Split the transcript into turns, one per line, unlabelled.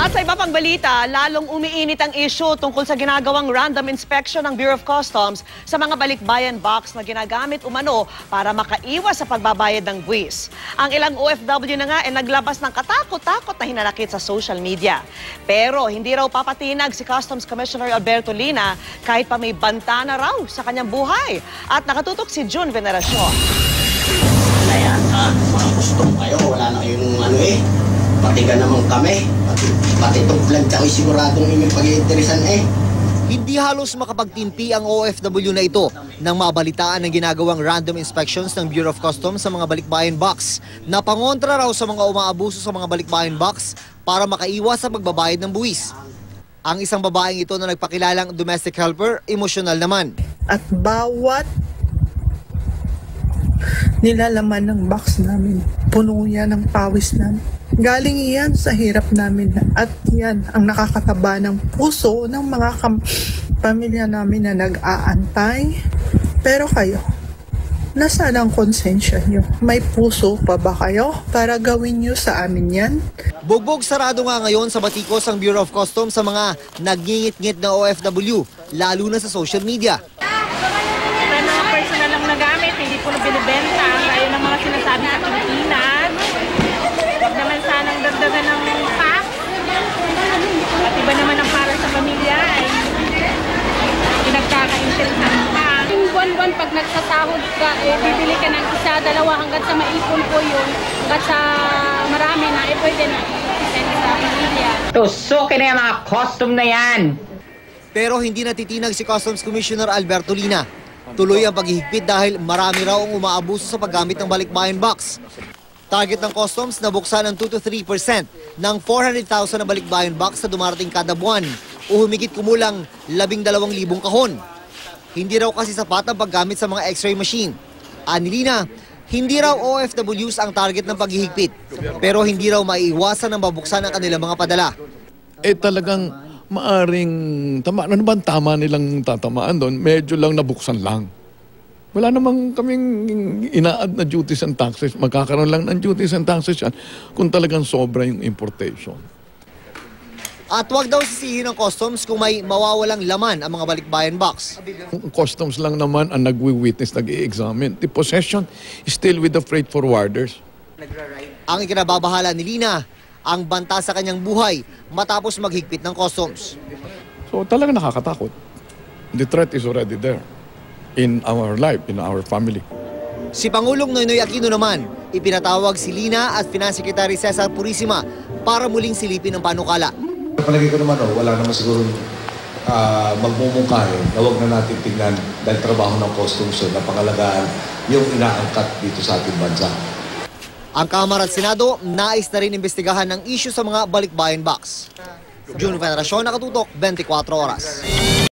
At sa iba pang balita, lalong umiinit ang issue tungkol sa ginagawang random inspection ng Bureau of Customs sa mga balikbayan box na ginagamit umano para makaiwas sa pagbabayad ng buwis. Ang ilang OFW na nga ay naglabas ng katakot-takot na hinanakit sa social media. Pero hindi raw papatinag si Customs Commissioner Alberto Lina kahit pa may banta na raw sa kanyang buhay. At nakatutok si June Veneracion.
na yata. Mga gusto kayo, wala na kayong. Pati ka naman kami. Pati, pati itong plancha ay siguradong inyong pag-iinteresan eh.
Hindi halos makapagtimpi ang OFW na ito nang mabalitaan ng ginagawang random inspections ng Bureau of Customs sa mga balikbayan box na pangontra raw sa mga umaabuso sa mga balikbayan box para makaiwas sa pagbabayad ng buwis. Ang isang babaeng ito na nagpakilalang domestic helper, emosyonal naman.
at bawat nilalaman ng box namin, puno yan ng pawis namin. Galing yan sa hirap namin at yan ang nakakataba ng puso ng mga kam- pamilya namin na nag-aantay. Pero kayo, nasaan ang konsensya nyo? May puso pa ba kayo para gawin nyo sa amin yan?
Bugbog sarado nga ngayon sa batikos ang Bureau of Customs sa mga nagngingit-ngit na OFW, lalo na sa social media.
Hindi po na binibenta. Gaya ng mga sinasabi sa Pilipinas. Huwag naman sanang dagdagan ng tax. At iba naman ang para sa pamilya ay pinagkaka-interesan pa.
Yung buwan-buwan pag nagsasahod ka, eh, bibili ka ng isa, dalawa hanggang sa maipon ko yun. Hanggang sa marami na, eh pwede na isend sa pamilya.
Tusukin na yung mga custom na yan.
Pero hindi natitinag si Customs Commissioner Alberto Lina. Tuloy ang paghihigpit dahil marami raw ang umaabuso sa paggamit ng balikbayan box. Target ng Customs na buksan ng 2 to 3% ng 400,000 na balikbayan box na dumarating kada buwan o humigit kumulang 12,000 kahon. Hindi raw kasi sapat ang paggamit sa mga x-ray machine. Anilina, hindi raw OFWs ang target ng paghihigpit pero hindi raw maiiwasan ang mabuksan ang kanilang mga padala.
eh talagang maaring tama. Ano ba tama nilang tatamaan doon? Medyo lang nabuksan lang. Wala namang kaming ina-add na duties and taxes. Magkakaroon lang ng duties and taxes yan kung talagang sobra yung importation.
At wag daw sisihin ng customs kung may mawawalang laman ang mga balikbayan box.
Customs lang naman ang nagwi-witness, nag-i-examine. The possession is still with the freight forwarders.
Ang ikinababahala ni Lina, ang banta sa kanyang buhay matapos maghigpit ng customs.
So talaga nakakatakot. The threat is already there in our life, in our family.
Si Pangulong Noynoy Aquino naman, ipinatawag si Lina at Finance Secretary Cesar Purisima para muling silipin ang panukala.
Palagi ko naman, oh, wala naman siguro uh, magmumungkahi na huwag na natin tingnan dahil trabaho ng customs yun, na pangalagaan yung inaangkat dito sa ating bansa.
Ang Kamara at Senado, nais na rin imbestigahan ng issue sa mga balikbayan box. June Veneracion, nakatutok, 24 oras.